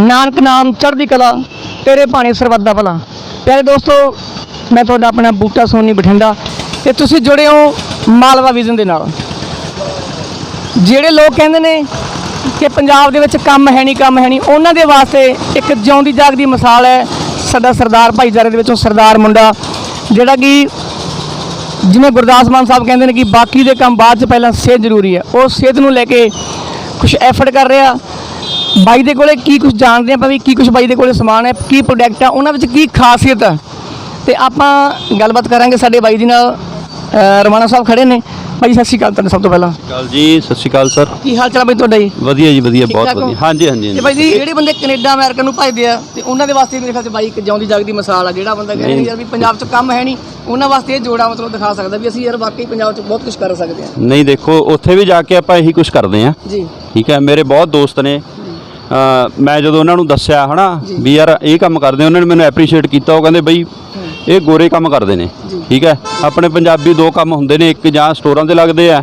ਨਾਨਕ ਨਾਮ ਚੜ੍ਹਦੀ ਕਲਾ, ਤੇਰੇ ਭਾਣੇ ਸਰਬੱਤ ਦਾ ਭਲਾ। ਪਿਆਰੇ ਦੋਸਤੋ, ਮੈਂ ਤੁਹਾਡਾ ਆਪਣਾ ਬੂਟਾ ਸੋਨੀ ਬਠਿੰਡਾ ਤੇ ਤੁਸੀਂ ਜੁੜੇ ਹੋ ਮਾਲਵਾ ਵਿਜ਼ਨ ਦੇ ਨਾਲ। ਜਿਹੜੇ ਲੋਕ ਕਹਿੰਦੇ ਨੇ ਕਿ ਪੰਜਾਬ ਦੇ ਵਿੱਚ ਕੰਮ ਹੈ ਨਹੀਂ, ਕੰਮ ਹੈ ਨਹੀਂ, ਉਹਨਾਂ ਦੇ ਵਾਸਤੇ ਇੱਕ ਜਿਉਂਦੀ ਜਾਗਦੀ ਮਿਸਾਲ ਹੈ ਸਾਡਾ ਸਰਦਾਰ ਭਾਈਚਾਰੇ ਦੇ ਵਿੱਚੋਂ ਸਰਦਾਰ ਮੁੰਡਾ, ਜਿਹੜਾ ਕਿ ਜਿਵੇਂ ਗੁਰਦਾਸ ਮਾਨ ਸਾਹਿਬ ਕਹਿੰਦੇ ਨੇ ਕਿ ਬਾਕੀ ਦੇ ਕੰਮ ਬਾਅਦ ਚ ਪਹਿਲਾਂ ਸਿਹਤ ਜ਼ਰੂਰੀ ਹੈ। ਉਹ ਸਿਹਤ ਨੂੰ ਲੈ ਕੇ ਕੁਝ ਐਫਰਟ ਕਰ ਰਿਹਾ। ਬਾਈ ਦੇ ਕੋਲੇ ਕੀ ਕੁਝ ਜਾਣਦੇ ਆਪਾਂ ਵੀ ਕੀ ਕੁਝ ਬਾਈ ਦੇ ਕੋਲੇ ਸਮਾਨ ਹੈ ਕੀ ਪ੍ਰੋਡਕਟ ਆ ਉਹਨਾਂ ਵਿੱਚ ਕੀ ਖਾਸੀਅਤ ਹੈ ਤੇ ਆਪਾਂ ਗੱਲਬਾਤ ਕਰਾਂਗੇ ਸਾਡੇ ਬਾਈ ਜੀ ਨਾਲ ਰਮਾਣਾ ਸਾਹਿਬ ਖੜੇ ਨੇ। ਬਾਈ ਸਤਿ ਸ਼੍ਰੀ ਅਕਾਲ ਤੁਹਾਨੂੰ ਸਭ ਤੋਂ ਪਹਿਲਾਂ। ਕਾਲ ਜੀ ਸਤਿ ਸ਼੍ਰੀ ਅਕਾਲ ਸਰ। ਕੀ ਹਾਲ ਚਾਲ ਬਾਈ ਤੁਹਾਡਾ ਜੀ? ਵਧੀਆ ਜੀ ਵਧੀਆ ਬਹੁਤ ਹੋ? ਵਧੀਆ। ਹਾਂਜੀ ਹਾਂਜੀ ਤੇ। ਬਾਈ ਜੀ ਜਿਹੜੇ ਬੰਦੇ ਕੈਨੇਡਾ ਅਮਰੀਕਾ ਨੂੰ ਭਜਦੇ ਆ ਤੇ ਉਹਨਾਂ ਦੇ ਵਾਸਤੇ ਮੇਰੇ ਖਿਆਲ 'ਚ ਬਾਈ ਇੱਕ ਜਿਉਂਦੀ ਜਾਗਦੀ ਮਿਸਾਲ ਆ ਜਿਹੜਾ ਬੰਦਾ ਕਹਿੰਦਾ। ਯਾਰ ਵੀ ਪੰਜਾਬ 'ਚ ਕੰਮ ਹੈ ਨਹੀਂ ਉਹਨਾਂ ਵਾਸਤੇ ਇਹ ਜੋੜਾ ਮਤਲਬ ਦਿਖਾ ਸਕਦਾ ਵੀ ਅਸੀਂ ਯਾਰ ਵਾਕਈ ਪੰਜਾਬ 'ਚ ਬਹੁਤ ਕੁਝ ਕਰ ਸਕਦੇ ਹਾਂ ਨਹੀਂ ਦੇਖੋ ਉੱਥੇ ਵੀ ਜਾ ਕੇ ਆਪਾਂ ਇਹੀ ਕੁਝ ਕਰਦੇ ਆ। ਜੀ। ਠੀਕ ਹੈ ਮੇਰੇ ਬਹੁਤ ਦੋਸਤ ਨੇ ਮੈਂ ਜਦੋਂ ਉਹਨਾਂ ਨੂੰ ਦੱਸਿਆ ਹਨਾ ਵੀ ਯਾਰ ਇਹ ਕੰਮ ਕਰਦੇ ਉਹਨਾਂ ਨੇ ਮੈਨੂੰ ਐਪਰੀਸ਼ੀਏਟ ਕੀਤਾ ਉਹ ਕਹਿੰਦੇ ਬਈ ਇਹ ਗੋਰੇ ਕੰਮ ਕਰਦੇ ਨੇ। ਠੀਕ ਹੈ? ਆਪਣੇ ਪੰਜਾਬੀ ਦੋ ਕੰਮ ਹੁੰਦੇ ਨੇ ਇੱਕ ਜਾਂ ਸਟੋਰਾਂ ਤੇ ਲੱਗਦੇ ਆ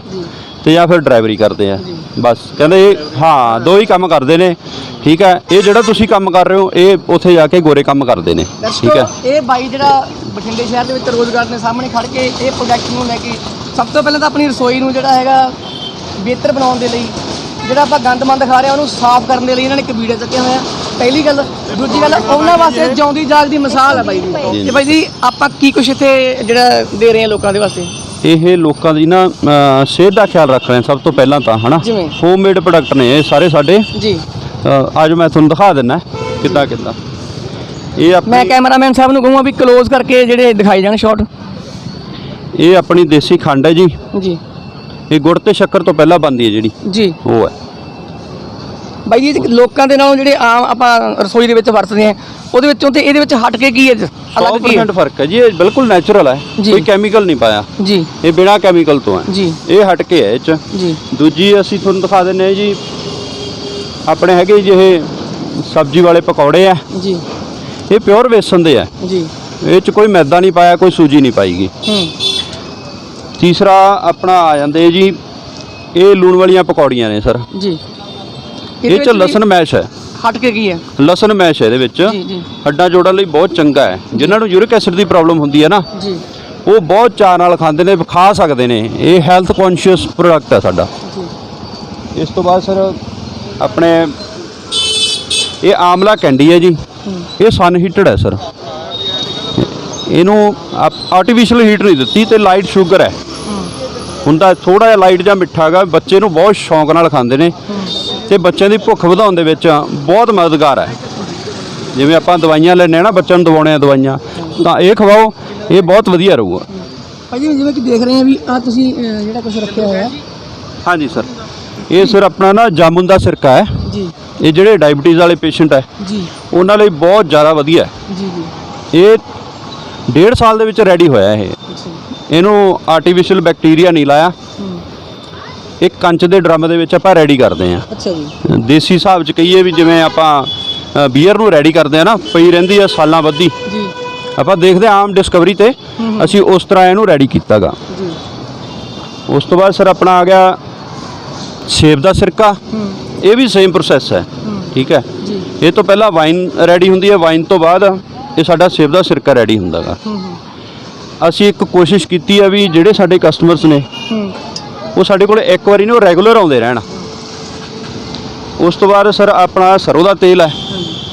ਤੇ ਜਾਂ ਫਿਰ ਡਰਾਈਵਰੀ ਕਰਦੇ ਆ। ਬਸ ਕਹਿੰਦੇ ਇਹ ਹਾਂ ਦੋ ਹੀ ਕੰਮ ਕਰਦੇ ਨੇ ਠੀਕ ਹੈ? ਇਹ ਜਿਹੜਾ ਤੁਸੀਂ ਕੰਮ ਕਰ ਰਹੇ ਹੋ ਇਹ ਉੱਥੇ ਜਾ ਕੇ ਗੋਰੇ ਕੰਮ ਕਰਦੇ ਨੇ ਠੀਕ ਹੈ? ਇਹ ਬਾਈ ਜਿਹੜਾ ਬਠਿੰਡੇ ਸ਼ਹਿਰ ਦੇ ਵਿੱਚ ਰੋਜ਼ਗਾਰ ਦੇ ਸਾਹਮਣੇ ਖੜ ਕੇ ਇਹ ਪ੍ਰੋਜੈਕਟ ਨੂੰ ਲੈ ਕੇ ਸਭ ਤੋਂ ਪਹਿਲਾਂ ਤਾਂ ਆਪਣੀ ਰਸੋਈ ਨੂੰ ਜਿਹੜਾ ਹੈਗਾ ਬਿਹਤਰ ਬਣਾਉਣ ਦੇ ਲਈ ਜਿਹੜਾ ਆਪਾਂ ਗੰਦਮੰਦ ਖਾ ਰਹੇ ਆ ਉਹਨੂੰ ਸਾਫ਼ ਕਰਨ ਦੇ ਲਈ ਇਹਨਾਂ ਨੇ ਇੱਕ ਵੀਡੀਓ ਚੱਕਿਆ ਹੋਇਆ। ਪਹਿਲੀ ਗੱਲ ਦੂਜੀ ਗੱਲ ਉਹਨਾਂ ਵਾਸਤੇ ਜਿਉਂਦੀ ਜਾਗਦੀ ਮਿਸਾਲ ਹੈ ਬਾਈ ਦੀ ਤੇ ਬਾਈ ਜੀ ਆਪਾਂ ਕੀ ਕੁਛ ਇੱਥੇ ਜਿਹੜਾ ਦੇ ਰਹੇ ਹਾਂ ਲੋਕਾਂ ਦੇ ਵਾਸਤੇ? ਇਹ ਲੋਕਾਂ ਦੀ ਨਾ ਅ, ਸਿਹਤ ਦਾ ਖਿਆਲ ਰੱਖ ਰਹੇ ਨੇ ਸਭ ਤੋਂ ਪਹਿਲਾਂ ਤਾਂ ਹਨਾ? ਜਿਵੇਂ? ਹੋਮਮੇਡ ਪ੍ਰੋਡਕਟ ਨੇ ਇਹ ਸਾਰੇ ਸਾਡੇ। ਜੀ। ਅ, ਅੱਜ ਮੈਂ ਤੁਹਾਨੂੰ ਦਿਖਾ ਦਿੰਨਾ ਕਿੱਦਾਂ ਕਿੱਦਾਂ। ਇਹ ਮੈਂ ਆਪਣੀ ਕੈਮਰਾਮੈਨ ਸਾਹਿਬ ਨੂੰ ਕਹੂੰਗਾ ਵੀ ਕਲੋਜ਼ ਕਰਕੇ ਜਿਹੜੇ ਦਿਖਾਈ ਜਾਣ ਸ਼ਾਟ ਇਹ ਆਪਣੀ ਦੇਸੀ ਖੰਡ ਹੈ ਜੀ। ਜੀ। ਇਹ ਗੁੜ ਤੇ ਸ਼ੱਕਰ ਤੋਂ ਪਹਿਲਾਂ ਬਣਦੀ ਹੈ ਜਿਹੜੀ। ਜੀ। ਉਹ ਹੈ। ਬਾਈ ਜੀ ਇਹ ਲੋਕਾਂ ਦੇ ਨਾਲੋਂ ਜਿਹੜੇ ਆਮ ਆਪਾਂ ਰਸੋਈ ਦੇ ਵਿੱਚ ਵਰਤਦੇ ਆ ਉਹਦੇ ਵਿੱਚੋਂ ਤੇ ਇਹਦੇ ਵਿੱਚ ਹਟ ਕੇ ਕੀ ਹੈ? ਅਲੱਗ ਕੀ ਹੈ? 100% ਫ਼ਰਕ ਹੈ ਜੀ ਇਹ ਬਿਲਕੁਲ ਨੈਚੁਰਲ ਹੈ। ਜੀ। ਕੋਈ ਕੈਮੀਕਲ ਨਹੀਂ ਪਾਇਆ। ਜੀ। ਇਹ ਬਿਨਾ ਕੈਮੀਕਲ ਤੋਂ ਹੈ। ਜੀ। ਇਹ ਹਟ ਕੇ ਹੈ ਇਹ ਚ। ਜੀ। ਦੂਜੀ ਅਸੀਂ ਤੁਹਾਨੂੰ ਦਿਖਾ ਦਿੰਨੇ ਹਾਂ ਜੀ ਆਪਣੇ ਹੈਗੇ ਜੀ ਇਹ ਸਬਜ਼ੀ ਵਾਲੇ ਪਕੌੜੇ ਆ। ਜੀ। ਇਹ ਪਿਓਰ ਵੇਸਣ ਦੇ ਆ। ਜੀ। ਇਹ ਚ ਕੋਈ ਮੈਦਾ ਨਹੀਂ ਪਾਇਆ ਕੋਈ ਸੂਜੀ ਨਹੀਂ ਪਾਈਗੀ ਹੂੰ। ਤੀਸਰਾ ਆਪਣਾ ਆ ਜਾਂਦੇ ਜੀ ਇਹ ਲੂਣ ਵਾਲੀਆਂ ਪਕੌੜੀਆਂ ਨੇ ਸਰ। ਜੀ। ਇਹ ਚ ਲਸਣ ਮੈਸ਼ ਹੈ। ਹਟ ਕੇ ਕੀ ਹੈ? ਲਸਣ ਮੈਸ਼ ਹੈ ਇਹਦੇ ਵਿੱਚ। ਜੀ ਜੀ। ਹੱਡਾਂ ਜੋੜਾਂ ਲਈ ਬਹੁਤ ਚੰਗਾ ਹੈ। ਜਿਨ੍ਹਾਂ ਨੂੰ ਯੂਰਿਕ ਐਸਿਡ ਦੀ ਪ੍ਰੋਬਲਮ ਹੁੰਦੀ ਹੈ ਨਾ ਜੀ। ਉਹ ਬਹੁਤ ਚਾਅ ਨਾਲ ਖਾਂਦੇ ਨੇ ਖਾ ਸਕਦੇ ਨੇ। ਇਹ ਹੈਲਥ ਕੌਨਸ਼ੀਅਸ ਪ੍ਰੋਡਕਟ ਹੈ ਸਾਡਾ। ਜੀ। ਇਸ ਤੋਂ ਬਾਅਦ ਸਰ ਆਪਣੇ ਇਹ ਆਮਲਾ ਕੈਂਡੀ ਹੈ ਜੀ। ਇਹ ਸਨ ਹੀਟਡ ਹੈ ਸਰ। ਇਹਨੂੰ ਆਰਟੀਫੀਸ਼ੀਅਲ ਹੀਟ ਨਹੀਂ ਦਿੱਤੀ ਤੇ ਲਾਈਟ ਸ਼ੂਗਰ ਹੈ। ਹੁੰਦਾ ਥੋੜਾ ਜਿਹਾ ਲਾਈਟ ਜਾਂ ਮਿੱਠਾ ਹੈਗਾ ਬੱਚੇ ਨੂੰ ਬਹੁਤ ਸ਼ੌਂਕ ਨਾਲ ਖਾਂਦੇ ਨੇ ਤੇ ਬੱਚਿਆਂ ਦੀ ਭੁੱਖ ਵਧਾਉਣ ਦੇ ਵਿੱਚ ਬਹੁਤ ਮਦਦਗਾਰ ਹੈ। ਜਿਵੇਂ ਆਪਾਂ ਦਵਾਈਆਂ ਲੈਂਦੇ ਆ ਨਾ ਬੱਚਿਆਂ ਨੂੰ ਦਵਾਉਣੇ ਆ ਦਵਾਈਆਂ ਤਾਂ ਇਹ ਖਵਾਓ ਇਹ ਬਹੁਤ ਵਧੀਆ ਰਹੂਗਾ। ਭਾਈ ਜੀ ਜਿਵੇਂ ਕਿ ਦੇਖ ਰਹੇ ਆ ਵੀ ਆ ਤੁਸੀਂ ਅਹ, ਜਿਹੜਾ ਕੁਝ ਰੱਖਿਆ ਹੋਇਆ ਹਾਂਜੀ ਸਰ ਇਹ ਸਰ ਆਪਣਾ ਨਾ ਜਾਮੁਨ ਦਾ ਸਿਰਕਾ ਹੈ। ਜੀ। ਇਹ ਜਿਹੜੇ ਡਾਇਬੀਟੀਜ਼ ਵਾਲੇ ਪੇਸ਼ੈਂਟ ਹੈ ਜੀ। ਉਹਨਾਂ ਲਈ ਬਹੁਤ ਜ਼ਿਆਦਾ ਵਧੀਆ ਹੈ। ਜੀ ਜੀ। ਇਹ ਡੇਢ ਸਾਲ ਦੇ ਵਿੱਚ ਰੈਡੀ ਹੋਇਆ ਇਹ। ਅੱਛਾ ਇਹਨੂੰ ਆਰਟੀਫੀਸ਼ੀਅਲ ਬੈਕਟੀਰੀਆ ਨਹੀਂ ਲਾਇਆ। ਇੱਕ ਕੰਚ ਦੇ ਡਰਮ ਦੇ ਵਿੱਚ ਆਪਾਂ ਰੈਡੀ ਕਰਦੇ ਅੱਛਾ ਜੀ। ਦੇਸੀ ਹਿਸਾਬ 'ਚ ਕਹੀਏ ਵੀ ਜਿਵੇਂ ਆਪਾਂ ਬੀਅਰ ਨੂੰ ਰੈਡੀ ਕਰਦੇ ਆ ਨਾ ਪਈ ਰਹਿੰਦੀ ਆ ਸਾਲਾਂ ਜੀ। ਆਪਾਂ ਦੇਖਦੇ ਆਮ ਡਿਸਕਵਰੀ ਤੇ ਅਸੀਂ ਉਸ ਤਰ੍ਹਾਂ ਇਹਨੂੰ ਰੈਡੀ ਕੀਤਾਗਾ। ਜੀ। ਉਸ ਤੋਂ ਬਾਅਦ ਸਰ ਆਪਣਾ ਆ ਗਿਆ ਸੇਬ ਦਾ ਸਿਰਕਾ। ਇਹ ਵੀ ਸੇਮ ਪ੍ਰੋਸੈਸ ਹੈ। ਠੀਕ ਹੈ। ਇਹ ਤੋਂ ਪਹਿਲਾਂ ਵਾਈਨ ਰੈਡੀ ਹੁੰਦੀ ਹੈ। ਵਾਈਨ ਤੋਂ ਬਾਅਦ ਇਹ ਸਾਡਾ ਸੇਬ ਦਾ ਸਿਰਕਾ ਰੈਡੀ ਹੁੰਦਾਗਾ। ਅਸੀਂ ਇੱਕ ਕੋਸ਼ਿਸ਼ ਕੀਤੀ ਹੈ ਵੀ ਜਿਹੜੇ ਸਾਡੇ ਕਸਟਮਰਸ ਨੇ ਉਹ ਸਾਡੇ ਕੋਲ ਇੱਕ ਵਾਰੀ ਨੂੰ ਰੈਗੂਲਰ ਆਉਂਦੇ ਰਹਿਣ। ਉਸ ਤੋਂ ਬਾਅਦ ਸਰ ਆਪਣਾ ਸਰੋਂ ਦਾ ਤੇਲ ਹੈ।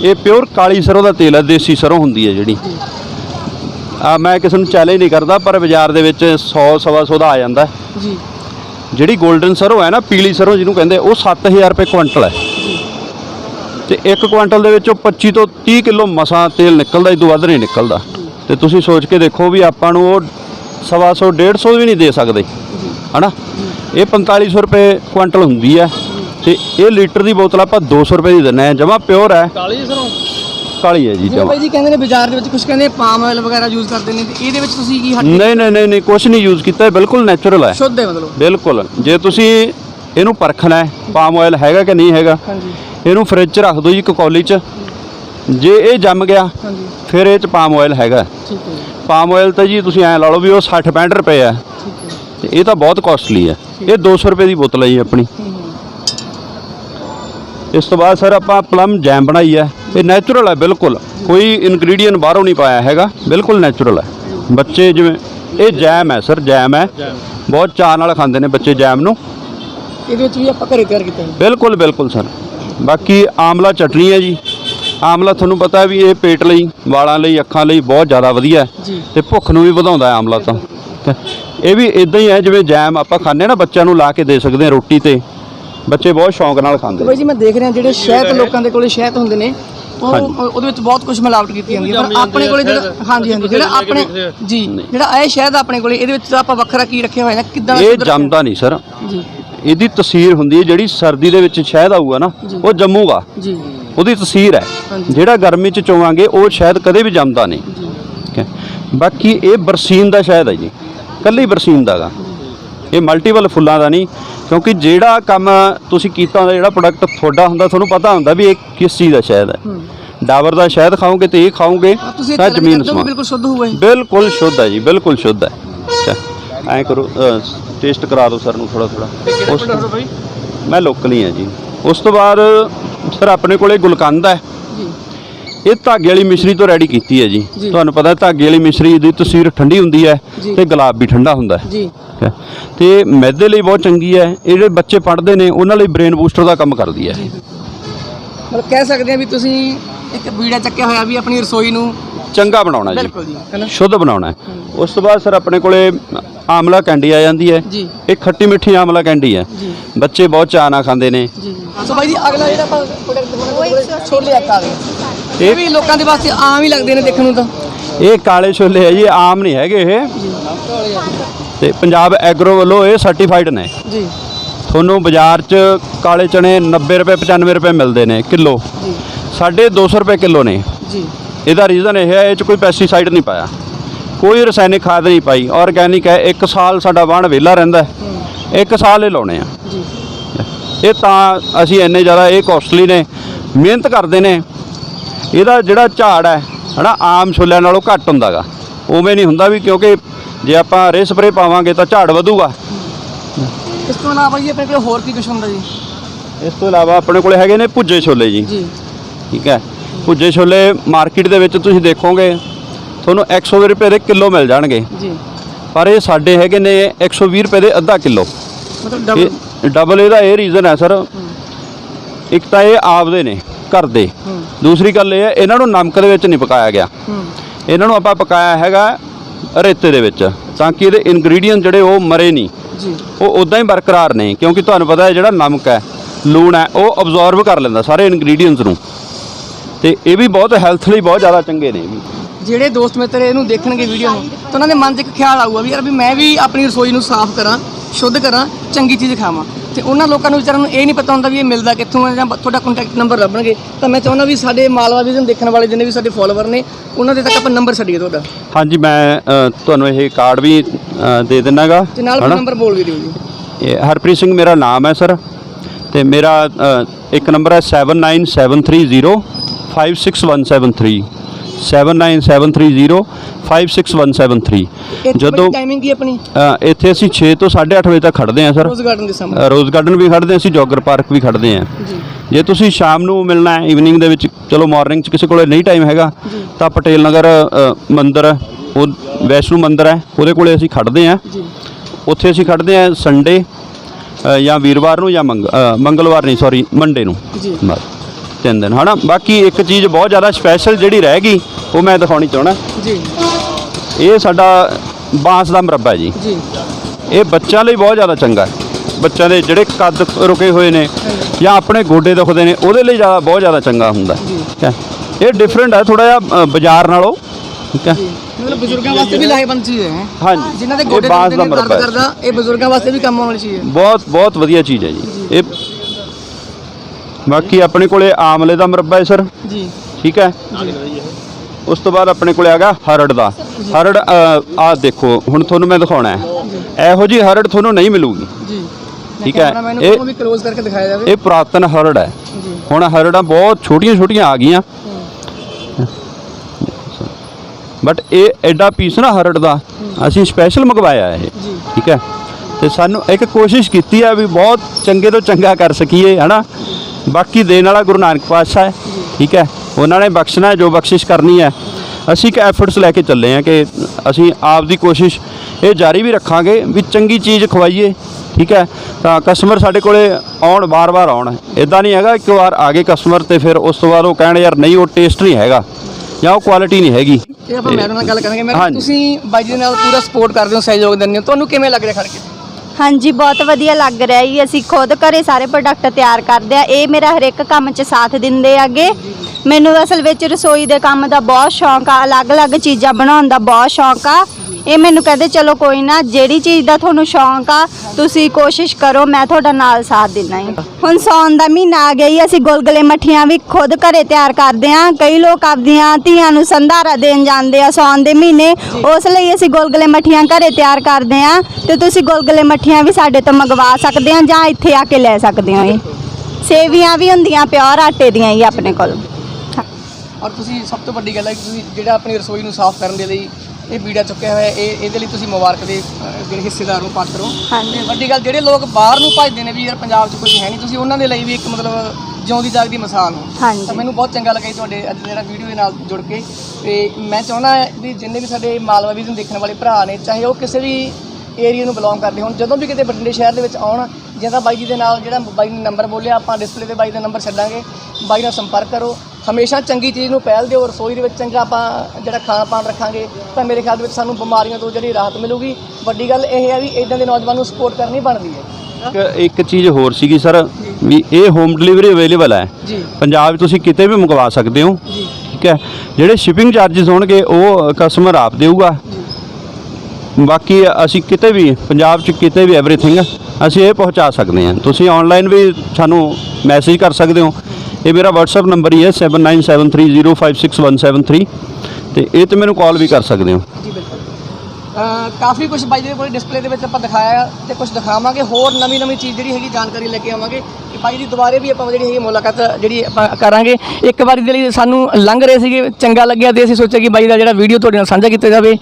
ਇਹ ਪਿਓਰ ਕਾਲੀ ਸਰੋਂ ਦਾ ਤੇਲ ਹੈ ਦੇਸੀ ਸਰੋਂ ਹੁੰਦੀ ਹੈ ਜਿਹੜੀ। ਆ ਮੈਂ ਕਿਸੇ ਨੂੰ ਚੈਲੰਜ ਨਹੀਂ ਕਰਦਾ ਪਰ ਬਾਜ਼ਾਰ ਦੇ ਵਿੱਚ 100 ਸਵਾ ਸੌ ਦਾ ਆ ਜਾਂਦਾ। ਜੀ। ਜਿਹੜੀ 골ਡਨ ਸਰੋਂ ਹੈ ਨਾ ਪੀਲੀ ਸਰੋਂ ਜਿਹਨੂੰ ਕਹਿੰਦੇ ਉਹ 7000 ਰੁਪਏ ਕੁਇੰਟਲ ਹੈ। ਤੇ ਇੱਕ ਕੁਇੰਟਲ ਦੇ ਵਿੱਚੋਂ 25 ਤੋਂ 30 ਕਿਲੋ ਮਸਾਂ ਤੇਲ ਨਿਕਲਦਾ ਇਹ ਤੋਂ ਵੱਧ ਨਹੀਂ ਨਿਕਲਦਾ। ਤੇ ਤੁਸੀਂ ਸੋਚ ਕੇ ਦੇਖੋ ਵੀ ਆਪਾਂ ਨੂੰ ਉਹ ਸਵਾ ਸੌ 150 ਵੀ ਨਹੀਂ ਦੇ ਸਕਦੇ। ਹਨਾ? ਇਹ 4500 ਰੁਪਏ ਕੁਇੰਟਲ ਹੁੰਦੀ ਹੈ ਤੇ ਇਹ ਲੀਟਰ ਦੀ ਬੋਤਲ ਆਪਾਂ 200 ਰੁਪਏ ਦੀ ਦਿੰਨੇ ਆ ਜਮਾ ਪਿਓਰ ਹੈ। ਕਾਲੀ ਸਰੋਂ? ਕਾਲੀ ਹੈ ਜੀ ਜਮਾ। ਭਾਈ ਜੀ ਕਹਿੰਦੇ ਨੇ ਬਾਜ਼ਾਰ ਦੇ ਵਿੱਚ ਕੁਝ ਕਹਿੰਦੇ ਪਾਮ ਆਇਲ ਵਗੈਰਾ ਯੂਜ਼ ਕਰਦੇ ਨੇ ਤੇ ਇਹਦੇ ਵਿੱਚ ਤੁਸੀਂ ਕੀ ਹਟ ਨਹੀਂ ਨਹੀਂ ਨਹੀਂ ਨਹੀਂ ਕੁਝ ਨਹੀਂ ਯੂਜ਼ ਕੀਤਾ। ਇਹ ਬਿਲਕੁਲ ਨੈਚੁਰਲ ਹੈ। ਸ਼ੁੱਧ ਹੈ ਮਤਲਬ। ਬਿਲਕੁਲ। ਜੇ ਤੁਸੀਂ ਇਹਨੂੰ ਪਰਖਣਾ ਹੈ ਪਾਮ ਆਇਲ ਹੈਗਾ ਕਿ ਨਹੀਂ ਹੈਗਾ ਹਾਂਜੀ। ਇਹਨੂੰ ਫ੍ਰਿਜ 'ਚ ਰੱਖ ਦਿਓ ਜੀ ਇੱਕ ਕੌਲੀ 'ਚ। ਜੇ ਇਹ ਜੰਮ ਗਿਆ ਹਾਂਜੀ। ਫਿਰ ਇਹ 'ਚ ਪਾਮ ਆਇਲ ਹੈਗਾ। ਠੀਕ ਹੈ ਪਾਮ ਆਇਲ ਤਾਂ ਜੀ ਤੁਸੀਂ ਐਂ ਲਾ ਲਓ ਵੀ ਉਹ 60 65 ਰੁਪਏ ਹੈ ਠੀਕ ਹੈ। ਤੇ ਇਹ ਤਾਂ ਬਹੁਤ ਕਾਸਟਲੀ ਹੈ। ਇਹ 200 ਰੁਪਏ ਦੀ ਬੋਤਲ ਹੈ ਜੀ ਆਪਣੀ। ਇਸ ਤੋਂ ਬਾਅਦ ਸਰ ਆਪਾਂ ਪਲਮ ਜੈਮ ਬਣਾਈ ਹੈ ਇਹ ਨੈਚੁਰਲ ਹੈ ਬਿਲਕੁਲ। ਕੋਈ ਇਨਗਰੀਡੀਅੰਟ ਬਾਹਰੋਂ ਨਹੀਂ ਪਾਇਆ ਹੈਗਾ। ਬਿਲਕੁਲ ਨੈਚੁਰਲ ਹੈ ਬੱਚੇ ਜਿਵੇਂ ਇਹ ਜੈਮ ਹੈ ਸਰ ਜੈਮ ਹੈ ਬਹੁਤ ਚਾਅ ਨਾਲ ਖਾਂਦੇ ਨੇ ਬੱਚੇ ਜੈਮ ਨੂੰ। ਇਹਦੇ ਵਿੱਚ ਵੀ ਆਪਾਂ ਘਰੇ ਤਿਆਰ ਕੀਤਾ ਹੈ ਬਿਲਕੁਲ ਬਿਲਕੁਲ ਸਰ। ਬਾਕੀ ਆਮਲਾ ਚਟਨੀ ਹੈ ਜੀ। ਆਮਲਾ ਤੁਹਾਨੂੰ ਪਤਾ ਹੈ ਵੀ ਇਹ ਪੇਟ ਲਈ ਵਾਲਾਂ ਲਈ ਅੱਖਾਂ ਲਈ ਬਹੁਤ ਜ਼ਿਆਦਾ ਵਧੀਆ ਹੈ ਤੇ ਭੁੱਖ ਨੂੰ ਵੀ ਵਧਾਉਂਦਾ ਹੈ ਆਮਲਾ ਤਾਂ। ਇਹ ਵੀ ਇਦਾਂ ਹੀ ਹੈ ਜਿਵੇਂ ਜੈਮ ਆਪਾਂ ਖਾਂਦੇ ਨਾ ਬੱਚਿਆਂ ਨੂੰ ਲਾ ਕੇ ਦੇ ਸਕਦੇ ਹਾਂ ਰੋਟੀ ਤੇ। ਬੱਚੇ ਬਹੁਤ ਸ਼ੌਂਕ ਨਾਲ ਖਾਂਦੇ ਬਾਈ ਜੀ ਮੈਂ ਦੇਖ ਰਿਹਾ ਜਿਹੜੇ ਸ਼ਹਿਦ ਲੋਕਾਂ ਦੇ ਕੋਲੇ ਸ਼ਹਿਦ ਹੁੰਦੇ ਨੇ ਉਹ ਉਹਦੇ ਵਿੱਚ ਬਹੁਤ ਕੁਝ ਮਿਲਾਵਟ ਕੀਤੀ ਜਾਂਦੀ ਹੈ। ਪਰ ਆਪਣੇ ਕੋਲੇ ਜਿਹੜਾ ਹਾਂਜੀ ਹਾਂਜੀ। ਜਿਹੜਾ ਆਪਣੇ ਜੀ ਜਿਹੜਾ ਇਹ ਸ਼ਹਿਦ ਆਪਣੇ ਕੋਲੇ ਇਹਦੇ ਵਿੱਚ ਆਪਾਂ ਵੱਖਰਾ ਕੀ ਰੱਖਿਆ ਹੋਇਆ ਹੈ ਕਿੱਦਾਂ ਇਹ? ਜੰਮਦਾ ਨਹੀਂ ਸਰ। ਜੀ। ਇਹਦੀ ਤਸੀਰ ਹੁੰਦੀ ਹੈ ਜਿਹੜੀ ਸਰਦੀ ਦੇ ਵਿੱਚ ਸ਼ਹਿਦ ਆਊਗਾ ਨਾ। ਉਹ ਜੰਮੂਗਾ। ਜੀ। ਉਹਦੀ ਤਸੀਰ ਹੈ। ਜਿਹੜਾ ਗਰਮੀ ਚ ਚੋਵਾਂਗੇ ਉਹ ਸ਼ਹਿਦ ਕਦੇ ਵੀ ਜੰਮਦਾ ਨਹੀਂ। ਠੀਕ ਹੈ। ਬਾਕੀ ਇਹ ਬਰਸੀਨ ਦਾ ਸ਼ਹਿਦ ਹੈ ਜੀ। ਕੱਲੀ ਬਰਸੀਨ ਦਾਗਾ ਇਹ ਮਲਟੀਪਲ ਫੁੱਲਾਂ ਦਾ ਨਹੀਂ ਕਿਉਂਕਿ ਜਿਹੜਾ ਕੰਮ ਤੁਸੀਂ ਕੀਤਾ ਹੁੰਦਾ ਜਿਹੜਾ ਪ੍ਰੋਡਕਟ ਤੁਹਾਡਾ ਹੁੰਦਾ ਤੁਹਾਨੂੰ ਪਤਾ ਹੁੰਦਾ ਵੀ ਇਹ ਕਿਸ ਚੀਜ਼ ਦਾ ਸ਼ਹਿਦ ਹੈ। ਡਾਬਰ ਦਾ ਸ਼ਹਿਦ ਖਾਓਗੇ ਤੇ ਇਹ ਖਾਓਗੇ ਤਾਂ ਜ਼ਮੀਨ ਸਮਾਨ। ਬਿਲਕੁਲ ਸ਼ੁੱਧ ਹੋਊਗਾ ਬਿਲਕੁਲ ਸ਼ੁੱਧ ਹੈ ਜੀ ਬਿਲਕੁਲ ਸ਼ੁੱਧ ਹੈ। ਠੀਕ ਹੈ। ਐਂ ਕਰੋ ਟੇਸਟ ਕਰਾ ਦਿਓ ਸਰ ਨੂੰ ਥੋੜਾ ਥੋੜਾ ਮੈਂ ਲੋਕਲ ਹੀ ਹਾਂ ਜੀ। ਉਸ ਤੋਂ ਬਾਅਦ ਸਰ ਆਪਣੇ ਕੋਲੇ ਗੁਲਕੰਦ ਹੈ। ਜੀ। ਇਹ ਧਾਗੇ ਵਾਲੀ ਮਿਸ਼ਰੀ ਤੋਂ ਰੈਡੀ ਕੀਤੀ ਹੈ ਜੀ। ਜੀ। ਤੁਹਾਨੂੰ ਪਤਾ ਹੈ ਧਾਗੇ ਵਾਲੀ ਮਿਸ਼ਰੀ ਦੀ ਤਸੀਰ ਠੰਡੀ ਹੁੰਦੀ ਹੈ ਜੀ। ਤੇ ਗੁਲਾਬ ਵੀ ਠੰਡਾ ਹੁੰਦਾ ਹੈ। ਜੀ। ਠੀਕ ਹੈ। ਤੇ ਮੈਦੇ ਲਈ ਬਹੁਤ ਚੰਗੀ ਹੈ। ਇਹ ਜਿਹੜੇ ਬੱਚੇ ਪੜ੍ਹਦੇ ਨੇ ਉਹਨਾਂ ਲਈ ਬ੍ਰੇਨ ਬੂਸਟਰ ਦਾ ਕੰਮ ਕਰਦੀ ਹੈ। ਮਤਲਬ ਕਹਿ ਸਕਦੇ ਆ ਵੀ ਤੁਸੀਂ ਇੱਕ ਬੀੜਾ ਚੱਕਿਆ ਹੋਇਆ ਵੀ ਆਪਣੀ ਰਸੋਈ ਨੂੰ ਚੰਗਾ ਬਣਾਉਣਾ ਜੀ। ਬਿਲਕੁਲ ਸ਼ੁੱਧ ਬਣਾਉਣਾ ਹੈ। ਉਸ ਤੋਂ ਬਾਅਦ ਸਰ ਆਪਣੇ ਕੋਲੇ ਆਮਲਾ ਕੈਂਡੀ ਆ ਜਾਂਦੀ ਹੈ। ਜੀ। ਇਹ ਖੱਟੀ ਮਿੱਠੀ ਆਮਲਾ ਕੈਂਡੀ ਹੈ। ਜੀ। ਬੱਚੇ ਬਹੁਤ ਚਾਅ ਨਾਲ ਖਾਂਦੇ ਨੇ। ਜੀ। ਸੋ ਬਾਈ ਜੀ ਅਗਲਾ ਜਿਹੜਾ ਆਪਾਂ ਪ੍ਰੋਡਕਟ ਛੋਲੇ ਆਟਾ ਵਾਲੇ ਇਹ ਵੀ ਲੋਕਾਂ ਦੇ ਵਾਸਤੇ ਆਮ ਹੀ ਲੱਗਦੇ ਨੇ ਦੇਖਣ ਨੂੰ ਤਾਂ। ਇਹ ਕਾਲੇ ਛੋਲੇ ਹੈ ਜੀ ਆਮ ਨਹੀਂ ਹੈਗੇ ਇਹ। ਤੇ ਪੰਜਾਬ ਐਗਰੋ ਵੱਲੋਂ ਇਹ ਸਰਟੀਫਾਈਡ ਨੇ। ਜੀ। ਤੁਹਾਨੂੰ ਬਾਜ਼ਾਰ 'ਚ ਕਾਲੇ ਚਣੇ 90 ਰੁਪਏ 95 ਰੁਪਏ ਮਿਲਦੇ ਨੇ ਕਿਲੋ। ਜੀ। ਸਾਡੇ 200 ਰੁਪਏ ਕਿਲੋ ਨੇ। ਜੀ। ਇਹਦਾ ਰੀਜ਼ਨ ਇਹ ਹੈ ਇਹ 'ਚ ਕੋਈ ਪੈਸਟੀਸਾਈਡ ਨਹੀਂ ਪਾਇਆ। ਕੋਈ ਰਸਾਇਣਿਕ ਖਾਦ ਨਹੀਂ ਪਾਈ। ਆਰਗੈਨਿਕ ਹੈ ਇੱਕ ਸਾਲ ਸਾਡਾ ਵਾਣ ਵਿਹਲਾ ਰਹਿੰਦਾ ਹੈ। ਇੱਕ ਸਾਲ ਇਹ ਲਾਉਣੇ ਆ। ਜੀ। ਇਹ ਤਾਂ ਅਸੀਂ ਇੰਨੇ ਜ਼ਿਆਦਾ ਇਹ ਕੋਸਟਲੀ ਨੇ ਮਿਹਨਤ ਕਰਦੇ ਨੇ। ਇਹਦਾ ਜਿਹੜਾ ਝਾੜ ਹੈ ਹਨਾ ਆਮ ਛੋਲਿਆਂ ਨਾਲੋਂ ਘੱਟ ਹੁੰਦਾਗਾ। ਉਵੇਂ ਨਹੀਂ ਹੁੰਦਾ ਵੀ ਕਿਉਂਕਿ ਜੇ ਆਪਾਂ ਰੇ ਸਪਰੇ ਪਾਵਾਂਗੇ ਤਾਂ ਝਾੜ ਵਧੂਗਾ। ਇਸ ਤੋਂ ਇਲਾਵਾ ਜੀ ਆਪਣੇ ਕੋਲ ਹੋਰ ਕੀ ਕੁਝ ਹੁੰਦਾ ਜੀ? ਇਸ ਤੋਂ ਇਲਾਵਾ ਆਪਣੇ ਕੋਲੇ ਹੈਗੇ ਨੇ ਭੁੱਜੇ ਛੋਲੇ ਜੀ। ਜੀ। ਠੀਕ ਹੈ। ਭੁੱਜੇ ਛੋਲੇ ਮਾਰਕੀਟ ਦੇ ਵਿੱਚ ਤੁਸੀਂ ਦੇਖੋਗੇ ਤੁਹਾਨੂੰ 120 ਰੁਪਏ ਦੇ ਕਿਲੋ ਮਿਲ ਜਾਣਗੇ। ਜੀ। ਪਰ ਇਹ ਸਾਡੇ ਹੈਗੇ ਨੇ 120 ਰੁਪਏ ਦੇ ਅੱਧਾ ਕਿਲੋ। ਮਤਲਬ ਡਬਲ ਇਹ ਡਬਲ ਇਹਦਾ ਇਹ ਰੀਜ਼ਨ ਹੈ ਸਰ ਇੱਕ ਤਾਂ ਇਹ ਆਪਦੇ ਨੇ ਘਰ ਦੇ। ਦੂਸਰੀ ਗੱਲ ਇਹ ਹੈ ਇਹਨਾਂ ਨੂੰ ਨਮਕ ਦੇ ਵਿੱਚ ਨਹੀਂ ਪਕਾਇਆ ਗਿਆ। ਇਹਨਾਂ ਨੂੰ ਆਪਾਂ ਪਕਾਇਆ ਹੈਗਾ ਰੇਤੇ ਦੇ ਵਿੱਚ ਤਾਂ ਕਿ ਇਹਦੇ ਇਨਗਰੀਡੀਅੰਟ ਜਿਹੜੇ ਉਹ ਮਰੇ ਨਹੀਂ। ਜੀ। ਉਹ ਉਦਾਂ ਹੀ ਬਰਕਰਾਰ ਨੇ ਕਿਉਂਕਿ ਤੁਹਾਨੂੰ ਪਤਾ ਹੈ ਜਿਹੜਾ ਨਮਕ ਹੈ ਲੂਣ ਹੈ ਉਹ ਅਬਜ਼ੌਰਬ ਕਰ ਲੈਂਦਾ ਸਾਰੇ ਇਨਗਰੀਡੀਅੰਟਸ ਨੂੰ। ਤੇ ਇਹ ਵੀ ਬਹੁਤ ਹੈਲਥ ਲਈ ਬਹੁਤ ਜ਼ਿਆਦਾ ਚੰਗੇ ਨੇ। ਵੀ ਜਿਹੜੇ ਦੋਸਤ ਮਿੱਤਰ ਇਹਨੂੰ ਦੇਖਣਗੇ ਵੀਡੀਓ ਨੂੰ ਤਾਂ ਉਹਨਾਂ ਦੇ ਮਨ 'ਚ ਇੱਕ ਖਿਆਲ ਆਊਗਾ ਵੀ ਯਾਰ ਵੀ ਮੈਂ ਵੀ ਆਪਣੀ ਰਸੋਈ ਨੂੰ ਸਾਫ਼ ਕਰਾਂ। ਸ਼ੁੱਧ ਕਰਾਂ ਚੰਗੀ ਚੀਜ਼ ਖਾਵਾਂ। ਤੇ ਉਹਨਾਂ ਲੋਕਾਂ ਨੂੰ ਵਿਚਾਰਿਆਂ ਨੂੰ ਇਹ ਨਹੀਂ ਪਤਾ ਹੁੰਦਾ ਵੀ ਇਹ ਮਿਲਦਾ ਕਿੱਥੋਂ ਹੈ ਜਾਂ ਤੁਹਾਡਾ ਕੰਟੈਕਟ ਨੰਬਰ ਲੱਭਣਗੇ। ਤਾਂ ਮੈਂ ਚਾਹੁੰਦਾ ਵੀ ਸਾਡੇ ਮਾਲਵਾ ਵਿਜ਼ਨ ਦੇਖਣ ਵਾਲੇ ਜਿੰਨੇ ਵੀ ਸਾਡੇ ਫੋਲੋਵਰ ਨੇ ਉਹਨਾਂ ਦੇ ਤੱਕ ਆਪਾਂ ਨੰਬਰ ਛੱਡੀਏ ਤੁਹਾਡਾ। ਹਾਂਜੀ ਮੈਂ ਅ, ਤੁਹਾਨੂੰ ਇਹ ਕਾਰਡ ਵੀ ਅ, ਦੇ ਦਿੰਨਾਗਾ ਤੇ ਨਾਲ? ਨੰਬਰ ਬੋਲ ਵੀ ਦਿਓ ਜੀ। ਇਹ ਹਰਪ੍ਰੀਤ ਸਿੰਘ ਮੇਰਾ ਨਾਮ ਹੈ ਸਰ। ਤੇ ਮੇਰਾ ਅ, ਇੱਕ ਨੰਬਰ ਹੈ 79730 56173 79730 56173 ਜਦੋਂ ਟਾਈਮਿੰਗ ਕੀ ਆਪਣੀ? ਅ, ਇੱਥੇ ਅਸੀਂ 6 ਤੋਂ 8:30 ਵਜੇ ਤੱਕ ਖੜਦੇ ਹਾਂ ਸਰ। ਰੋਜ਼ ਗਾਰਡਨ ਦੇ ਸਾਹਮਣੇ। ਅ, ਰੋਜ਼ ਗਾਰਡਨ ਵੀ ਖੜਦੇ ਹਾਂ ਅਸੀਂ ਜੋਗਰ ਪਾਰਕ ਵੀ ਖੜਦੇ ਹਾਂ। ਜੀ। ਜੇ ਤੁਸੀਂ ਸ਼ਾਮ ਨੂੰ ਮਿਲਣਾ ਹੈ ਈਵਨਿੰਗ ਦੇ ਵਿੱਚ ਚਲੋ ਮਾਰਨਿੰਗ 'ਚ ਕਿਸੇ ਕੋਲੇ ਨਹੀਂ ਟਾਈਮ ਹੈਗਾ ਤਾਂ ਪਟੇਲ ਨਗਰ ਅ, ਮੰਦਿਰ ਹੈ, ਉਹ ਵੈਸ਼ਨੂ ਮੰਦਿਰ ਹੈ ਉਹਦੇ ਕੋਲੇ ਅਸੀਂ ਖੜਦੇ ਹਾਂ। ਜੀ। ਉੱਥੇ ਅਸੀਂ ਖੜਦੇ ਹਾਂ ਸੰਡੇ ਅ, ਜਾਂ ਵੀਰਵਾਰ ਨੂੰ ਜਾਂ ਮੰਗ ਅ, ਮੰਗਲਵਾਰ ਨਹੀਂ ਸੌਰੀ ਮੰਡੇ ਨੂੰ। ਜੀ। ਬਸ। ਤਿੰਨ ਦਿਨ ਹਨਾ? ਬਾਕੀ ਇੱਕ ਚੀਜ਼ ਬਹੁਤ ਜ਼ਿਆਦਾ ਸਪੈਸ਼ਲ ਜਿਹੜੀ ਰਹਿ ਗਈ ਉਹ ਮੈਂ ਦਿਖਾਉਣੀ ਚਾਹਣਾ ਜੀ। ਇਹ ਸਾਡਾ ਬਾਂਸ ਦਾ ਮੁਰੱਬਾ ਜੀ। ਜੀ। ਇਹ ਬੱਚਿਆਂ ਲਈ ਬਹੁਤ ਜ਼ਿਆਦਾ ਚੰਗਾ ਹੈ। ਬੱਚਿਆਂ ਦੇ ਜਿਹੜੇ ਕੱਦ ਰੁਕੇ ਹੋਏ ਨੇ ਜਾਂ ਆਪਣੇ ਗੋਡੇ ਦੁਖਦੇ ਨੇ ਉਹਦੇ ਲਈ ਜ਼ਿਆਦਾ ਬਹੁਤ ਜ਼ਿਆਦਾ ਚੰਗਾ ਹੁੰਦਾ। ਠੀਕ ਹੈ? ਇਹ ਡਿਫਰੈਂਟ ਹੈ ਥੋੜਾ ਜਿਹਾ ਬਾਜ਼ਾਰ ਨਾਲੋਂ। ਠੀਕ ਹੈ? ਮਤਲਬ ਬਜ਼ੁਰਗਾਂ ਵਾਸਤੇ ਵੀ ਲਾਹੇਵੰਦ ਚੀਜ਼ ਹੈ। ਹਾਂਜੀ। ਜਿਨ੍ਹਾਂ ਦੇ ਗੋਡੇ ਦੁਖਦੇ ਨੇ ਦਰਦ। ਕਰਦਾ ਇਹ ਬਜ਼ੁਰਗਾਂ ਵਾਸਤੇ ਵੀ ਕੰਮ ਆਉਣ ਵਾਲੀ ਚੀਜ਼ ਹੈ। ਬਹੁਤ ਬਹੁਤ ਵਧੀਆ ਚੀਜ਼ ਹੈ ਜੀ। ਇਹ ਬਾਕੀ ਆਪਣੇ ਕੋਲੇ ਆਮਲੇ ਦਾ ਮੁਰੱਬਾ ਹੈ ਸਰ। ਜੀ। ਠੀਕ ਹੈ? ਉਸ ਤੋਂ ਬਾਅਦ ਆਪਣੇ ਕੋਲੇ ਆ ਗਿਆ ਹਰੜ ਦਾ। ਹਰੜ ਆ ਦੇਖੋ ਹੁਣ ਤੁਹਾਨੂੰ ਮੈਂ ਦਿਖਾਉਣਾ ਹੈ। ਇਹੋ ਜੀ ਹਰੜ ਤੁਹਾਨੂੰ ਨਹੀਂ ਮਿਲੂਗੀ। ਜੀ। ਠੀਕ ਹੈ, ਇਹ- ਵੀ ক্লোਜ਼ ਕਰਕੇ ਦਿਖਾਇਆ ਜਾਵੇ। ਇਹ ਪੁਰਾਤਨ ਹਰੜ ਹੈ। ਹੁਣ ਹਰੜਾਂ ਬਹੁਤ ਛੋਟੀਆਂ ਛੋਟੀਆਂ ਆ ਗਈਆਂ। ਬਟ ਇਹ ਐਡਾ ਪੀਸ ਨਾ ਹਰੜ ਦਾ। ਅਸੀਂ ਸਪੈਸ਼ਲ ਮੰਗਵਾਇਆ ਇਹ। ਠੀਕ ਹੈ? ਤੇ ਸਾਨੂੰ ਇੱਕ ਕੋਸ਼ਿਸ਼ ਕੀਤੀ ਆ ਵੀ ਬਹੁਤ ਚੰਗੇ ਤੋਂ ਚੰਗਾ ਕਰ ਸਕੀਏ ਹਨਾ? ਬਾਕੀ ਦੇਣ ਵਾਲਾ ਗੁਰੂ ਨਾਨਕ ਪਾਤਸ਼ਾਹ ਹੈ ਠੀਕ ਹੈ। ਉਹਨਾਂ ਨੇ ਬਖਸ਼ਣਾ ਹੈ, ਜੋ ਬਖਸ਼ਿਸ਼ ਕਰਨੀ ਹੈ। ਅਸੀਂ ਇੱਕ ਐਫਰਟਸ ਲੈ ਕੇ ਚੱਲੇ ਹਾਂ ਕਿ ਅਸੀਂ ਆਪ ਦੀ ਕੋਸ਼ਿਸ਼ ਇਹ ਜਾਰੀ ਵੀ ਰੱਖਾਂਗੇ ਵੀ ਚੰਗੀ ਚੀਜ਼ ਖਵਾਈਏ ਠੀਕ ਹੈ। ਤਾਂ ਕਸਟਮਰ ਸਾਡੇ ਕੋਲੇ ਆਉਣ ਵਾਰ-ਵਾਰ ਆਉਣ। ਇਦਾਂ ਨਹੀਂ ਹੈਗਾ ਇੱਕ ਵਾਰ ਆ ਗਏ ਕਸਟਮਰ ਤੇ ਫਿਰ ਉਸ ਤੋਂ ਬਾਅਦ ਉਹ ਕਹਿਣ ਯਾਰ ਨਹੀਂ ਉਹ ਟੇਸਟ ਨਹੀਂ ਹੈਗਾ ਜਾਂ ਉਹ ਕੁਆਲਿਟੀ ਨਹੀਂ ਹੈਗੀ। ਇਹ ਆਪਾਂ ਮੈਡਮ ਨਾਲ ਗੱਲ ਕਰਾਂਗੇ। ਮੈਡਮ। ਤੁਸੀਂ ਬਾਈ ਜੀ ਨਾਲ ਪੂਰਾ ਸਪੋਰਟ ਕਰਦੇ ਹੋ ਸਹਿਯੋਗ ਦਿੰਦੇ ਹੋ। ਤੁਹਾਨੂੰ ਕਿਵੇਂ ਲੱਗ ਰਿਹਾ ਖੜ ਕੇ? ਹਾਂਜੀ, ਬਹੁਤ ਵਧੀਆ ਲੱਗ ਰਿਹਾ ਜੀ। ਅਸੀਂ ਖੁਦ ਘਰੇ ਸਾਰੇ ਪ੍ਰੋਡਕਟ ਤਿਆਰ ਕਰਦੇ ਆ। ਇਹ ਮੇਰਾ ਹਰ ਇੱਕ ਕੰਮ 'ਚ ਸਾਥ ਦਿੰਦੇ ਆਗੇ ਮੈਨੂੰ ਅਸਲ ਵਿੱਚ ਰਸੋਈ ਦੇ ਕੰਮ ਦਾ ਬਹੁਤ ਸ਼ੌਂਕ ਆ, ਅਲੱਗ-ਅਲੱਗ ਚੀਜ਼ਾਂ ਬਣਾਉਣ ਦਾ ਬਹੁਤ ਸ਼ੌਂਕ ਆ। ਇਹ ਮੈਨੂੰ ਕਹਿੰਦੇ, ਚਲੋ ਕੋਈ ਨਾ, ਜਿਹੜੀ ਚੀਜ਼ ਦਾ ਤੁਹਾਨੂੰ ਸ਼ੌਂਕ ਆ, ਤੁਸੀਂ ਕੋਸ਼ਿਸ਼ ਕਰੋ, ਮੈਂ ਤੁਹਾਡਾ ਨਾਲ ਸਾਥ ਦੇਣਾ ਹੈ। ਹੁਣ ਸੌਣ ਦਾ ਮਹੀਨਾ ਆ ਗਿਆ ਜੀ, ਅਸੀਂ ਗੁਲਗੁਲੇ ਮੱਠੀਆਂ ਵੀ ਖੁਦ ਘਰੇ ਤਿਆਰ ਕਰਦੇ ਆ ਕਈ ਲੋਕ ਆਪਦੀਆਂ ਧੀਆਂ ਨੂੰ ਸੰਧਾਰਾ ਦੇਣ ਜਾਂਦੇ ਆ ਸੌਣ ਦੇ ਮਹੀਨੇ। ਉਸ ਲਈ ਅਸੀਂ ਗੁਲਗੁਲੇ ਮੱਠੀਆਂ ਘਰੇ ਤਿਆਰ ਕਰਦੇ ਆ ਤੇ ਤੁਸੀਂ ਗੁਲਗੁਲੇ ਮੱਠੀਆਂ ਵੀ ਸਾਡੇ ਤੋਂ ਮੰਗਵਾ ਸਕਦੇ ਆ ਜਾਂ ਇੱਥੇ ਆ ਕੇ ਲੈ ਸਕਦੇ ਹੋ ਇਹ ਸੇਵੀਆਂ ਵੀ ਹੁੰਦੀਆਂ ਪਿਓਰ ਆਟੇ ਦੀਆਂ ਹੀ ਆਪਣੇ ਕੋਲ। ਔਰ ਤੁਸੀਂ ਸਭ ਤੋਂ ਵੱਡੀ ਗੱਲ ਹੈ ਕਿ ਤੁਸੀਂ ਜਿਹੜਾ ਆਪਣੀ ਰਸੋਈ ਨੂੰ ਸਾਫ਼ ਕਰਨ ਦੇ ਲਈ ਇਹ ਬੀੜਾ ਚੁੱਕਿਆ ਹੋਇਆ ਇਹ ਇਹਦੇ ਲਈ ਤੁਸੀਂ ਮੁਬਾਰਕ ਦੇ ਜਿਹੜੇ ਹਿੱਸੇਦਾਰ ਹੋ ਪਾਤਰ ਹੋ ਹਾਂਜੀ। ਤੇ ਵੱਡੀ ਗੱਲ ਜਿਹੜੇ ਲੋਕ ਬਾਹਰ ਨੂੰ ਭੱਜਦੇ ਨੇ ਵੀ ਯਾਰ ਪੰਜਾਬ 'ਚ ਕੁਝ ਹੈ ਨਹੀਂ ਤੁਸੀਂ ਉਹਨਾਂ ਦੇ ਲਈ ਵੀ ਇੱਕ ਮਤਲਬ ਜਿਉਂਦੀ ਜਾਗਦੀ ਮਿਸਾਲ ਹੋ। ਹਾਂਜੀ। ਤਾਂ ਮੈਨੂੰ ਬਹੁਤ ਚੰਗਾ ਲੱਗਾ ਜੀ ਤੁਹਾਡੇ ਅੱਜ ਜਿਹੜਾ ਵੀਡੀਓ ਦੇ ਨਾਲ ਜੁੜ ਕੇ। ਤੇ ਮੈਂ ਚਾਹੁੰਦਾ ਵੀ ਜਿੰਨੇ ਵੀ ਸਾਡੇ ਮਾਲਵਾ ਵਿਜ਼ਨ ਦੇਖਣ ਵਾਲੇ ਭਰਾ ਨੇ ਚਾਹੇ ਉਹ ਕਿਸੇ ਵੀ ਏਰੀਆ ਨੂੰ ਬਿਲੋਂਗ ਕਰਦੇ ਹੋਣ ਜਦੋਂ ਵੀ ਕਿਤੇ ਬਠਿੰਡੇ ਸ਼ਹਿਰ ਦੇ ਵਿੱਚ ਆਉਣ ਜਾਂ ਤਾਂ ਬਾਈ ਜੀ ਦੇ ਨਾਲ ਜਿਹੜਾ ਬਾਈ ਨੇ ਨੰਬਰ ਬੋਲਿਆ ਆਪਾਂ ਡਿਸਪਲੇ ਤੇ ਬਾਈ ਦਾ ਨੰਬਰ ਛੱਡਾਂਗੇ। ਬਾਈ ਨਾਲ ਸੰਪਰਕ ਕਰੋ। ਹਮੇਸ਼ਾ ਚੰਗੀ ਚੀਜ਼ ਨੂੰ ਪਹਿਲ ਦਿਓ ਰਸੋਈ ਦੇ ਵਿੱਚ ਚੰਗਾ ਆਪਾਂ ਜਿਹੜਾ ਖਾਣਾ ਪਾਣ ਰੱਖਾਂਗੇ ਤਾਂ ਮੇਰੇ ਖਿਆਲ ਦੇ ਵਿੱਚ ਸਾਨੂੰ ਬਿਮਾਰੀਆਂ ਤੋਂ ਜਿਹੜੀ ਰਾਹਤ ਮਿਲੂਗੀ। ਵੱਡੀ ਗੱਲ ਇਹ ਹੈ ਵੀ ਇਦਾਂ ਦੇ ਨੌਜਵਾਨ ਨੂੰ ਸਪੋਰਟ ਕਰਨੀ ਬਣਦੀ ਹੈ। ਇੱਕ ਇੱਕ ਚੀਜ਼ ਹੋਰ ਸੀਗੀ ਸਰ ਵੀ ਇਹ ਹੋਮ ਡਿਲੀਵਰੀ ਅਵੇਲੇਬਲ ਹੈ। ਜੀ। ਪੰਜਾਬ ਤੁਸੀਂ ਕਿਤੇ ਵੀ ਮੰਗਵਾ ਸਕਦੇ ਹੋ। ਠੀਕ ਹੈ। ਜਿਹੜੇ ਸ਼ਿਪਿੰਗ ਚਾਰजेस ਹੋਣਗੇ ਉਹ ਕਸਟਮਰ ਆਪ ਦੇਊਗਾ। ਬਾਕੀ ਅਸੀਂ ਕਿਤੇ ਵੀ ਪੰਜਾਬ 'ਚ ਕਿਤੇ ਵੀ ਐਵਰੀਥਿੰਗ ਅਸੀਂ ਇਹ ਪਹੁੰਚਾ ਸਕਦੇ ਹਾਂ। ਤੁਸੀਂ ਆਨਲਾਈਨ ਵੀ ਸਾਨੂੰ ਮੈਸੇਜ ਕਰ ਸਕਦੇ ਹੋ। ਇਹ ਮੇਰਾ WhatsApp ਨੰਬਰ ਹੀ ਹੈ 7973056173 ਤੇ ਇਹ ਤੇ ਮੈਨੂੰ ਕਾਲ ਵੀ ਕਰ ਸਕਦੇ ਹੋ। ਜੀ, ਬਿਲਕੁਲ। ਕਾਫੀ ਕੁਝ ਬਾਈ ਦੇ ਕੋਲ ਡਿਸਪਲੇ ਦੇ ਵਿੱਚ ਆਪਾਂ ਦਿਖਾਇਆ ਤੇ ਕੁਝ ਦਿਖਾਵਾਂਗੇ। ਹੋਰ ਨਵੀਂ ਨਵੀਂ ਚੀਜ਼ ਜਿਹੜੀ ਹੈਗੀ, ਜਾਣਕਾਰੀ ਲੈ ਕੇ ਆਵਾਂਗੇ ਕਿ ਬਾਈ ਦੀ ਦੁਬਾਰੇ ਵੀ ਆਪਾਂ ਜਿਹੜੀ ਹੈਗੀ ਮੁਲਾਕਾਤ ਜਿਹੜੀ ਆਪਾਂ ਕਰਾਂਗੇ। ਇੱਕ ਵਾਰੀ ਦੇ ਲਈ ਸਾਨੂੰ ਲੰਘ ਰਹੇ ਸੀਗੇ, ਚੰਗਾ ਲੱਗਿਆ ਤੇ ਅਸੀਂ ਸੋਚਿਆ ਕਿ ਬਾਈ ਦਾ ਜਿਹੜਾ ਵੀਡੀਓ ਤੁਹਾਡੇ ਨਾਲ ਸਾਂਝਾ ਕੀਤਾ ਜਾਵੇ।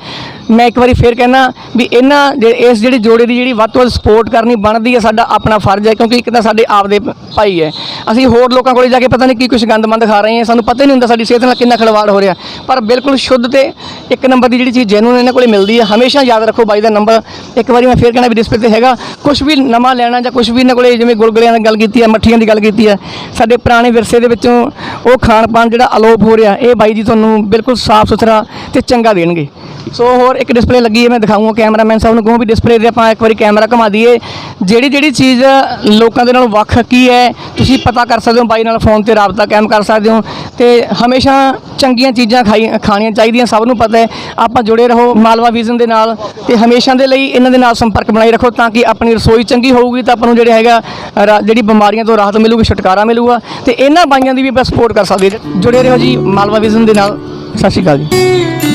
ਮੈਂ ਇੱਕ ਵਾਰੀ ਫੇਰ ਕਹਿਣਾ ਵੀ ਇਹਨਾਂ ਜੇ- ਇਸ ਜਿਹੜੇ ਜੋੜੇ ਦੀ ਜਿਹੜੀ ਵੱਧ ਤੋਂ ਵੱਧ ਸਪੋਰਟ ਕਰਨੀ ਬਣਦੀ ਹੈ, ਸਾਡਾ ਆਪਣਾ ਫਰਜ਼ ਹੈ, ਕਿਉਂਕਿ ਇੱਕ ਤਾਂ ਸਾਡੇ ਆਪ ਦੇ ਭਾਈ ਹੈ। ਅਸੀਂ ਹੋਰ ਲੋਕਾਂ ਕੋਲੇ ਜਾ ਕੇ ਪਤਾ ਨਹੀਂ ਕੀ ਕੁਝ ਗੰਦਮੰਦ ਖਾ ਰਹੇ ਹਾਂ, ਸਾਨੂੰ ਪਤਾ ਹੀ ਨਹੀਂ ਹੁੰਦਾ ਸਾਡੀ ਸਿਹਤ ਨਾਲ ਕਿੰਨਾ ਖਿਲਵਾੜ ਹੋ ਰਿਹਾ। ਪਰ ਬਿਲਕੁਲ ਸ਼ੁੱਧ ਤੇ ਇੱਕ ਨੰਬਰ ਦੀ ਜਿਹੜੀ ਚੀਜ਼ ਜੈਨੂਨ ਇਹਨਾਂ ਕੋਲੇ ਮਿਲਦੀ ਹੈ ਹਮੇਸ਼ਾ ਯਾਦ ਰੱਖੋ ਬਾਈ ਦਾ ਨੰਬਰ ਇੱਕ ਵਾਰੀ ਮੈਂ ਫੇਰ ਕਹਿਣਾ ਵੀ ਡਿਸਪਲੇ ਤੇ ਹੈਗਾ। ਕੁਝ ਵੀ ਨਵਾਂ ਲੈਣਾ ਜਾਂ ਕੁਝ ਵੀ ਇਹਨਾਂ ਕੋਲੇ ਜਿਵੇਂ ਗੁਲਗੁਲਿਆਂ ਦੀ ਗੱਲ ਕੀਤੀ ਹੈ, ਮੱਠੀਆਂ ਦੀ ਗੱਲ ਕੀਤੀ ਹੈ, ਸਾਡੇ ਪੁਰਾਣੇ ਵਿਰਸੇ ਦੇ ਵਿੱਚੋਂ ਉਹ ਖਾਣ ਪਾਣ ਜਿਹੜਾ ਅਲੋਪ ਹੋ ਰਿਹਾ, ਇਹ ਬਾਈ ਜੀ ਤੁਹਾਨੂੰ ਬਿਲਕੁਲ ਸਾਫ਼ ਸੁਥਰਾ ਤੇ ਚੰਗਾ ਦੇਣਗੇ। ਸੋ ਹੋਰ ਇੱਕ ਡਿਸਪਲੇ ਲੱਗੀ ਹੈ, ਮੈਂ ਦਿਖਾਊਂਗਾ ਕੈਮਰਾਮੈਨ ਸਾਹਿਬ ਨੂੰ, ਕਹੂੰ ਵੀ ਡਿਸਪਲੇ ਦੇ ਆਪਾਂ ਇੱਕ ਵਾਰੀ ਕੈਮਰਾ ਘੁਮਾ ਦਈਏ। ਜਿਹੜੀ ਜਿਹੜੀ ਚੀਜ਼ ਲੋਕਾਂ ਦੇ ਨਾਲ ਵੱਖ ਕੀ ਹੈ, ਤੁਸੀਂ ਪਤਾ ਕਰ ਸਕਦੇ ਹੋ, ਬਾਈ ਨਾਲ ਫੋਨ ਤੇ ਰਾਬਤਾ ਕਾਇਮ ਕਰ ਸਕਦੇ ਹੋ। ਤੇ ਹਮੇਸ਼ਾ ਚੰਗੀਆਂ ਚੀਜ਼ਾਂ ਖਾਈ ਖਾਣੀਆਂ ਚਾਹੀਦੀਆਂ, ਸਭ ਨੂੰ ਪਤਾ ਹੈ। ਆਪਾਂ ਜੁੜੇ ਰਹੋ, ਮਾਲਵਾ ਵਿਜ਼ਨ ਦੇ ਨਾਲ ਤੇ ਹਮੇਸ਼ਾ ਦੇ ਲਈ ਇਹਨਾਂ ਦੇ ਨਾਲ ਸੰਪਰਕ ਬਣਾਈ ਰੱਖੋ ਤਾਂ ਕਿ ਆਪਣੀ ਰਸੋਈ ਚੰਗੀ ਹੋਊਗੀ ਤਾਂ ਆਪਾਂ ਨੂੰ ਜਿਹੜੇ ਹੈਗਾ ਰਾ- ਜਿਹੜੀ ਬਿਮਾਰੀਆਂ ਤੋਂ ਰਾਹਤ ਮਿਲੂਗੀ, ਛੁਟਕਾਰਾ ਮਿਲੂਗਾ ਤੇ ਇਹਨਾਂ ਬਾਈਆਂ ਦੀ ਵੀ ਆਪਾਂ ਸਪੋਰਟ ਕਰ ਸਕਦੇ ਹਾਂ। ਜੁੜੇ ਰਹੋ ਜੀ, ਮਾਲਵਾ ਵਿਜ਼ਨ ਦੇ ਨਾਲ ਸਤਿ ਸ਼੍ਰੀ ਅਕਾਲ ਜੀ